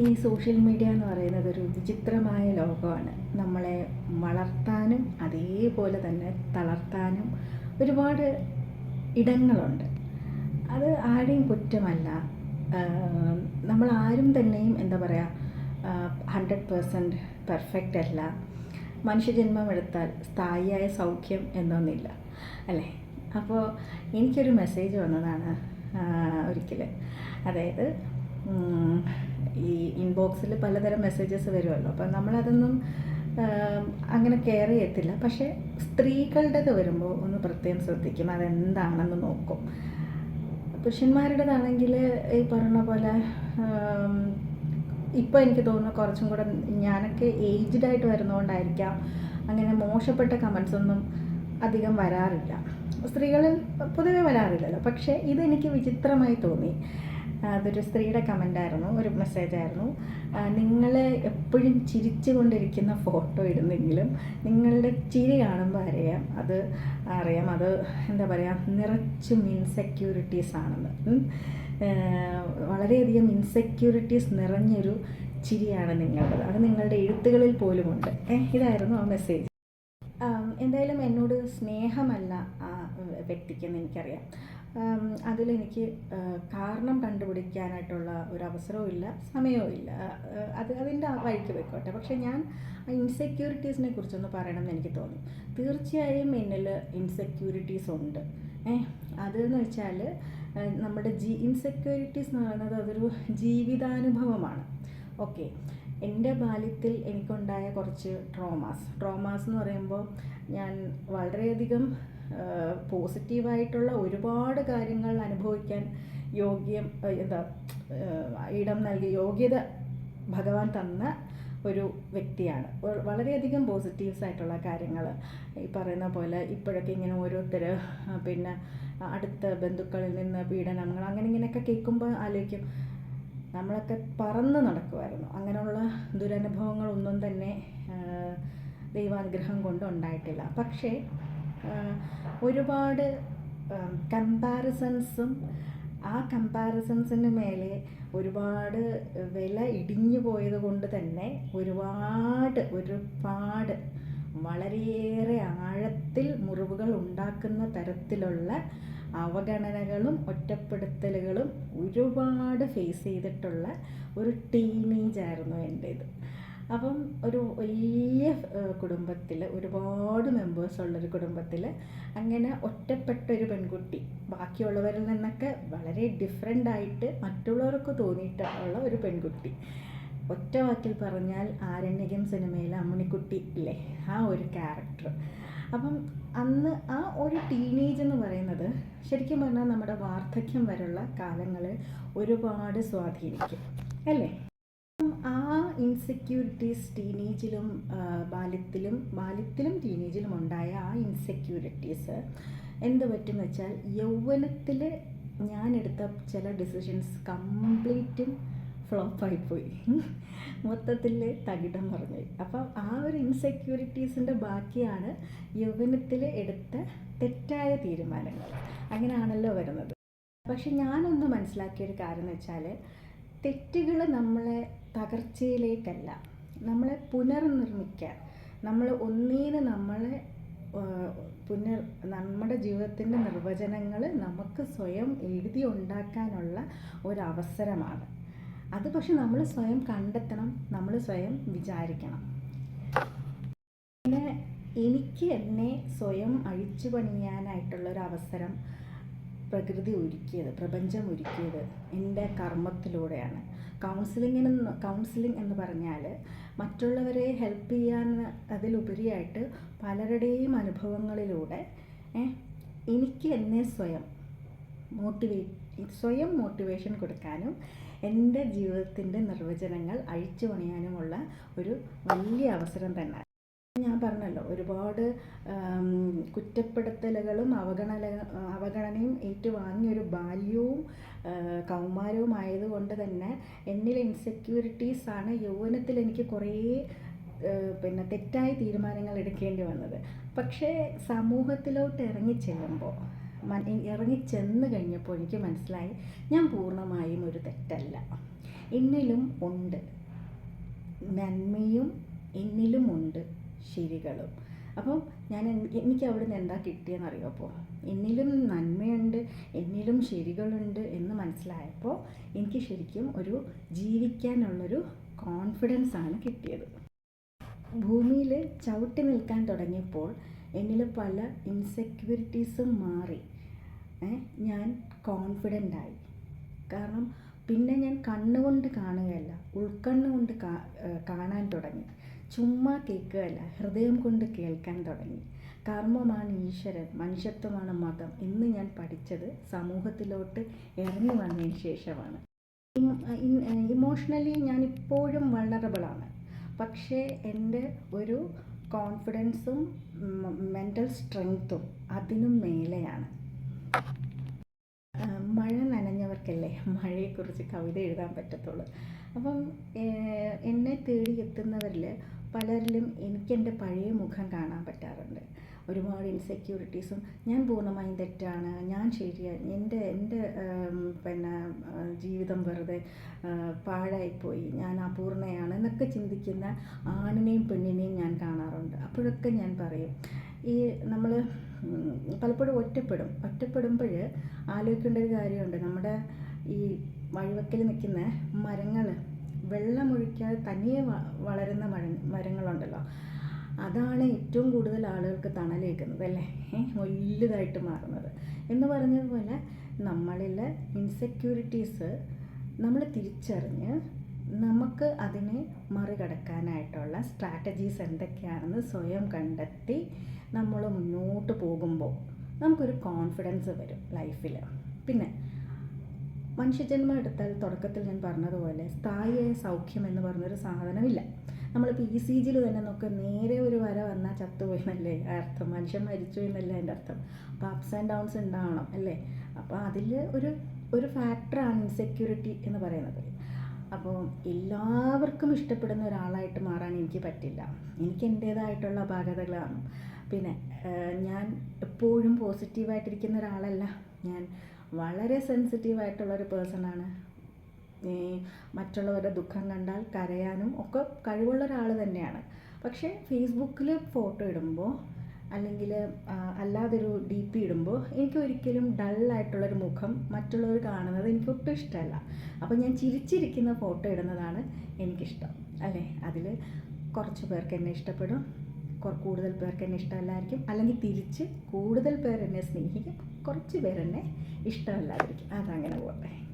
ഈ social media എന്ന് പറയുന്നത് ഒരു വിചിത്രമായ ലോകമാണ്. നമ്മളെ വളർത്താനും അതേപോലെ തന്നെ തളർത്താനും ഒരുപാട് ഇടങ്ങളുണ്ട്. അത് ആരെയും കുറ്റമല്ല. നമ്മൾ ആരും തന്നെയും എന്താ പറയുക ഹൺഡ്രഡ് പേഴ്സന്റ് പെർഫെക്റ്റ് അല്ല. മനുഷ്യജന്മം എടുത്താൽ സ്ഥായിയായ സൗഖ്യം എന്നൊന്നില്ല. അല്ലേ? അപ്പോൾ എനിക്കൊരു മെസ്സേജ് വന്നതാണ് ഒരിക്കൽ അതായത് ഇൻബോക്സിൽ പലതരം മെസ്സേജസ് വരുമല്ലോ. അപ്പം നമ്മളതൊന്നും അങ്ങനെ കെയർ ചെയ്യത്തില്ല. പക്ഷേ സ്ത്രീകളുടേത് വരുമ്പോൾ ഒന്ന് പ്രത്യേകം ശ്രദ്ധിക്കും അതെന്താണെന്ന് നോക്കും. പുരുഷന്മാരുടേതാണെങ്കിൽ ഈ പറഞ്ഞ പോലെ ഇപ്പോൾ എനിക്ക് തോന്നുന്നു കുറച്ചും കൂടെ ഞാനൊക്കെ ഏജ്ഡ് ആയിട്ട് വരുന്നതുകൊണ്ടായിരിക്കാം അങ്ങനെ മോശപ്പെട്ട കമൻസ് ഒന്നും അധികം വരാറില്ല. സ്ത്രീകളിൽ പൊതുവെ വരാറില്ലല്ലോ. പക്ഷേ ഇതെനിക്ക് വിചിത്രമായി തോന്നി. അതൊരു സ്ത്രീയുടെ കമന്റായിരുന്നു ഒരു മെസ്സേജായിരുന്നു. നിങ്ങൾ എപ്പോഴും ചിരിച്ചു കൊണ്ടിരിക്കുന്ന ഫോട്ടോ ഇടുന്നെങ്കിലും നിങ്ങളുടെ ചിരി കാണുമ്പോൾ അറിയാം അത് അറിയാം അത് എന്താ പറയുക നിറച്ചും ഇൻസെക്യൂരിറ്റീസ് ആണെന്ന്. വളരെയധികം ഇൻസെക്യൂരിറ്റീസ് നിറഞ്ഞൊരു ചിരിയാണ് നിങ്ങളുടെ അത് നിങ്ങളുടെ എഴുത്തുകളിൽ പോലുമുണ്ട്. ഇതായിരുന്നു ആ മെസ്സേജ് എന്തായാലും എന്നോട് സ്നേഹമല്ല ആ വ്യക്തിക്കെന്ന് എനിക്കറിയാം. അതിലെനിക്ക് കാരണം കണ്ടുപിടിക്കാനായിട്ടുള്ള ഒരു അവസരവും ഇല്ല സമയവും ഇല്ല. അത് അതിന്റെ വഴിക്ക് വെക്കോട്ടെ പക്ഷെ ഞാൻ ഇൻസെക്യൂരിറ്റീസിനെ കുറിച്ചൊന്ന് പറയണമെന്ന് എനിക്ക് തോന്നി. തീർച്ചയായും എന്നിൽ ഇൻസെക്യൂരിറ്റീസ് ഉണ്ട്. ഏ അതെന്ന് വെച്ചാൽ നമ്മുടെ ജി ഇൻസെക്യൂരിറ്റീസ് എന്ന് പറയുന്നത് അതൊരു ജീവിതാനുഭവമാണ്. ഓക്കെ. എന്റെ ബാല്യത്തിൽ എനിക്കുണ്ടായ കുറച്ച് ട്രോമാസ് ട്രോമാസ് എന്ന് പറയുമ്പോൾ ഞാൻ വളരെയധികം പോസിറ്റീവായിട്ടുള്ള ഒരുപാട് കാര്യങ്ങൾ അനുഭവിക്കാൻ യോഗ്യം എന്താ ഇടം നൽകി യോഗ്യത ഭഗവാൻ തന്ന ഒരു വ്യക്തിയാണ്. വളരെയധികം പോസിറ്റീവ്സ് ആയിട്ടുള്ള കാര്യങ്ങൾ ഈ പറയുന്ന പോലെ ഇപ്പോഴൊക്കെ ഇങ്ങനെ ഓരോരുത്തർ പിന്നെ അടുത്ത ബന്ധുക്കളിൽ നിന്ന് പീഡനങ്ങൾ അങ്ങനെ ഇങ്ങനെയൊക്കെ കേൾക്കുമ്പോൾ ആലോചിക്കും നമ്മളൊക്കെ പറന്ന് നടക്കുമായിരുന്നു അങ്ങനെയുള്ള ദുരനുഭവങ്ങളൊന്നും തന്നെ ദൈവാനുഗ്രഹം കൊണ്ട് ഉണ്ടായിട്ടില്ല. പക്ഷേ ഒരുപാട് കമ്പാരിസൺസും ആ കമ്പാരിസൺസിന് മേലെ ഒരുപാട് വില ഇടിഞ്ഞു പോയത് കൊണ്ട് തന്നെ ഒരുപാട് ഒരുപാട് വളരെയേറെ ആഴത്തിൽ മുറിവുകൾ ഉണ്ടാക്കുന്ന തരത്തിലുള്ള അവഗണനകളും ഒറ്റപ്പെടുത്തലുകളും ഒരുപാട് ഫേസ് ചെയ്തിട്ടുള്ള ഒരു ടീനേജായിരുന്നു എന്റേത്. അപ്പം ഒരു വലിയ കുടുംബത്തിൽ ഒരുപാട് മെമ്പേഴ്സ് ഉള്ളൊരു കുടുംബത്തിൽ അങ്ങനെ ഒറ്റപ്പെട്ട ഒരു പെൺകുട്ടി ബാക്കിയുള്ളവരിൽ നിന്നൊക്കെ വളരെ ഡിഫറെന്റ് ആയിട്ട് മറ്റുള്ളവർക്ക് തോന്നിയിട്ടുള്ള ഒരു പെൺകുട്ടി. ഒറ്റ വാക്കിൽ പറഞ്ഞാൽ ആരണ്യകം സിനിമയിലെ അമ്മിണിക്കുട്ടി ഇല്ലേ? ആ ഒരു ക്യാരക്ടർ അപ്പം അന്ന് ആ ഒരു ടീനേജ് എന്ന് പറയുന്നത് ശരിക്കും പറഞ്ഞാൽ നമ്മുടെ വാർദ്ധക്യം വരെയുള്ള കാലങ്ങളെ ഒരുപാട് സ്വാധീനിക്കും. അല്ലേ? ആ ഇൻസെക്യൂരിറ്റീസ് ടീനേജിലും ബാല്യത്തിലും ബാല്യത്തിലും ടീനേജിലും ഉണ്ടായ ആ ഇൻസെക്യൂരിറ്റീസ് എന്ത് പറ്റുമെന്ന് വെച്ചാൽ യൗവനത്തിൽ ഞാനെടുത്ത ചില ഡിസിഷൻസ് കംപ്ലീറ്റും ഫ്ലോപ്പായിപ്പോയി മൊത്തത്തിൽ തകിടം പറഞ്ഞു അപ്പം ആ ഒരു ഇൻസെക്യൂരിറ്റീസിന്റെ ബാക്കിയാണ് യൗവനത്തിൽ എടുത്ത തെറ്റായ തീരുമാനങ്ങൾ. അങ്ങനെയാണല്ലോ വരുന്നത്. പക്ഷെ ഞാനൊന്ന് മനസ്സിലാക്കിയൊരു കാര്യം എന്ന് വെച്ചാൽ തെറ്റുകൾ നമ്മളെ തകർച്ചയിലേക്കല്ല. നമ്മളെ പുനർനിർമ്മിക്കാൻ. നമ്മൾ ഒന്നീന് നമ്മളെ പുനർ നമ്മുടെ ജീവിതത്തിന്റെ നിർവചനങ്ങൾ നമുക്ക് സ്വയം എഴുതി ഉണ്ടാക്കാനുള്ള ഒരവസരമാണ്. അത് പക്ഷെ നമ്മൾ സ്വയം കണ്ടെത്തണം നമ്മൾ സ്വയം വിചാരിക്കണം. പിന്നെ എനിക്ക് എന്നെ സ്വയം അഴിച്ചു അവസരം പ്രകൃതി ഒരുക്കിയത് പ്രപഞ്ചം ഒരുക്കിയത് എന്റെ കർമ്മത്തിലൂടെയാണ്. കൗൺസിലിങ്ങിന് കൗൺസിലിംഗ് എന്ന് പറഞ്ഞാൽ മറ്റുള്ളവരെ ഹെൽപ്പ് ചെയ്യാൻ അതിലുപരിയായിട്ട് പലരുടെയും അനുഭവങ്ങളിലൂടെ എനിക്ക് എന്നെ സ്വയം മോട്ടിവേറ്റ് സ്വയം മോട്ടിവേഷൻ കൊടുക്കാനും എന്റെ ജീവിതത്തിന്റെ നിർവചനങ്ങൾ അഴിച്ചു പണിയാനുമുള്ള ഒരു വലിയ അവസരം തന്നെ ഞാൻ പറഞ്ഞല്ലോ ഒരുപാട് കുറ്റപ്പെടുത്തലുകളും അവഗണന അവഗണനയും ഏറ്റുവാങ്ങിയൊരു ബാല്യവും കൗമാരവും ആയതുകൊണ്ട് തന്നെ എന്നിൽ ഇൻസെക്യൂരിറ്റീസ് ആണ് യൗവനത്തിൽ എനിക്ക് കുറേ പിന്നെ തെറ്റായ തീരുമാനങ്ങൾ എടുക്കേണ്ടി വന്നത്. പക്ഷേ സമൂഹത്തിലോട്ട് ഇറങ്ങിച്ചെല്ലുമ്പോൾ ഇറങ്ങി ഇറങ്ങിച്ചെന്ന് കഴിഞ്ഞപ്പോൾ എനിക്ക് മനസ്സിലായി ഞാൻ പൂർണമായും ഒരു തെറ്റല്ല. എന്നിലും ഉണ്ട്. നന്മയും എന്നിലുമുണ്ട് ശരികളും. അപ്പം ഞാൻ എനിക്ക് അവിടെ നിന്ന് എന്താ കിട്ടിയെന്ന് അറിയോ അപ്പോൾ എന്നിലും നന്മയുണ്ട് എന്നിലും ശരികളുണ്ട് എന്ന് മനസ്സിലായപ്പോൾ എനിക്ക് ശരിക്കും ഒരു ജീവിക്കാനുള്ളൊരു കോൺഫിഡൻസ് ആണ് കിട്ടിയത്. ഭൂമിയിൽ ചവിട്ടി നിൽക്കാൻ തുടങ്ങിയപ്പോൾ എന്നിൽ പല ഇൻസെക്യൂരിറ്റീസും മാറി. ഞാൻ കോൺഫിഡന്റ് ആയി കാരണം പിന്നെ ഞാൻ കണ്ണുകൊണ്ട് കാണുകയല്ല ഉൾക്കണ്ണുകൊണ്ട് കാണാൻ തുടങ്ങി. ചുമ്മാ കേൾക്കുകയല്ല ഹൃദയം കൊണ്ട് കേൾക്കാൻ തുടങ്ങി. കർമ്മമാണ് ഈശ്വരൻ മനുഷ്യത്വമാണ് മതം എന്ന് ഞാൻ പഠിച്ചത് സമൂഹത്തിലോട്ട് ഇറങ്ങി വന്നതിന് ശേഷമാണ്. ഇമോഷണലി ഞാൻ ഇപ്പോഴും വള്ളറബിളാണ് പക്ഷേ എന്റെ ഒരു കോൺഫിഡൻസും മെന്റൽ സ്ട്രെങ്ത്തും അതിനും മേലെയാണ്. മഴ നനഞ്ഞവർക്കല്ലേ മഴയെക്കുറിച്ച് കവിത എഴുതാൻ പറ്റത്തുള്ളൂ. അപ്പം എന്നെ തേടി എത്തുന്നവരിൽ പലരിലും എനിക്കെന്റെ പഴയ മുഖം കാണാൻ പറ്റാറുണ്ട്. ഒരുപാട് ഇൻസെക്യൂരിറ്റീസും ഞാൻ പൂർണമായും തെറ്റാണ് ഞാൻ ശരിയാണ് എന്റെ എന്റെ പിന്നെ ജീവിതം വെറുതെ പാഴായിപ്പോയി ഞാൻ അപൂർണയാണ് എന്നൊക്കെ ചിന്തിക്കുന്ന ആണിനെയും പെണ്ണിനെയും ഞാൻ കാണാറുണ്ട്. അപ്പോഴൊക്കെ ഞാൻ പറയും ഈ നമ്മൾ പലപ്പോഴും ഒറ്റപ്പെടും. ഒറ്റപ്പെടുമ്പോൾ ആലോചിക്കേണ്ട ഒരു കാര്യമുണ്ട്. നമ്മുടെ ഈ വഴിവക്കിൽ നിൽക്കുന്ന മരങ്ങൾ വെള്ളമൊഴിക്കാതെ തനിയെ വളരുന്ന മര മരങ്ങളുണ്ടല്ലോ. അതാണ് ഏറ്റവും കൂടുതൽ ആളുകൾക്ക് തണലേക്കുന്നത് അല്ലേ? വലുതായിട്ട് മാറുന്നത്. എന്ന് പറഞ്ഞതുപോലെ നമ്മളിലെ ഇൻസെക്യൂരിറ്റീസ് നമ്മൾ തിരിച്ചറിഞ്ഞ് നമുക്ക് അതിനെ മറികടക്കാനായിട്ടുള്ള സ്ട്രാറ്റജീസ് എന്തൊക്കെയാണെന്ന് സ്വയം കണ്ടെത്തി നമ്മൾ മുന്നോട്ട് പോകുമ്പോൾ നമുക്കൊരു കോൺഫിഡൻസ് വരും ലൈഫിൽ പിന്നെ മനുഷ്യജന്മം എടുത്താൽ തുടക്കത്തിൽ ഞാൻ പറഞ്ഞതുപോലെ സ്ഥായിയായ സൗഖ്യം എന്ന് പറഞ്ഞൊരു സാധനമില്ല. നമ്മൾ പി സി ജിയിൽ തന്നെ നോക്കുക നേരെ ഒരു വര വന്നാൽ ചത്തുപോയി എന്നല്ലേ അർത്ഥം? മനുഷ്യൻ മരിച്ചു എന്നല്ലേ അതിന്റെ അർത്ഥം? അപ്പോൾ അപ്സ് ആൻഡ് ഡൗൺസ് ഉണ്ടാവണം അല്ലേ? അപ്പോൾ അതിൽ ഒരു ഒരു ഫാക്ടറാണ് ഇൻസെക്യൂരിറ്റി എന്ന് പറയുന്നത്. അപ്പോൾ എല്ലാവർക്കും ഇഷ്ടപ്പെടുന്ന ഒരാളായിട്ട് മാറാൻ എനിക്ക് പറ്റില്ല. എനിക്ക് എന്റേതായിട്ടുള്ള അപാകതകളാണ്. പിന്നെ ഞാൻ എപ്പോഴും പോസിറ്റീവായിട്ടിരിക്കുന്ന ഒരാളല്ല. ഞാൻ വളരെ സെൻസിറ്റീവായിട്ടുള്ള ഒരു പേഴ്സണാണ് ഈ മറ്റുള്ളവരുടെ ദുഃഖം കണ്ടാൽ കരയാനും ഒക്കെ കഴിവുള്ള ഒരാൾ തന്നെയാണ്. പക്ഷേ ഫേസ്ബുക്കിൽ ഫോട്ടോ ഇടുമ്പോൾ അല്ലെങ്കിൽ അല്ലാതൊരു ഡി പി ഇടുമ്പോൾ എനിക്ക് ഒരിക്കലും ഡള്ളായിട്ടുള്ളൊരു മുഖം മറ്റുള്ളവർ കാണുന്നത് എനിക്ക് ഒട്ടും ഇഷ്ടമല്ല. അപ്പോൾ ഞാൻ ചിരിച്ചിരിക്കുന്ന ഫോട്ടോ ഇടുന്നതാണ് എനിക്കിഷ്ടം. അല്ലേ? അതിൽ കുറച്ച് പേർക്ക് എന്നെ ഇഷ്ടപ്പെടും. കൂടുതൽ പേർക്ക് എന്നെ ഇഷ്ടമല്ലായിരിക്കും. അല്ലെങ്കിൽ തിരിച്ച് കൂടുതൽ പേർ എന്നെ സ്നേഹിക്കും. കുറച്ച് പേരെന്നെ ഇഷ്ടമല്ലാതിരിക്കും. അതങ്ങനെ പോട്ടെ.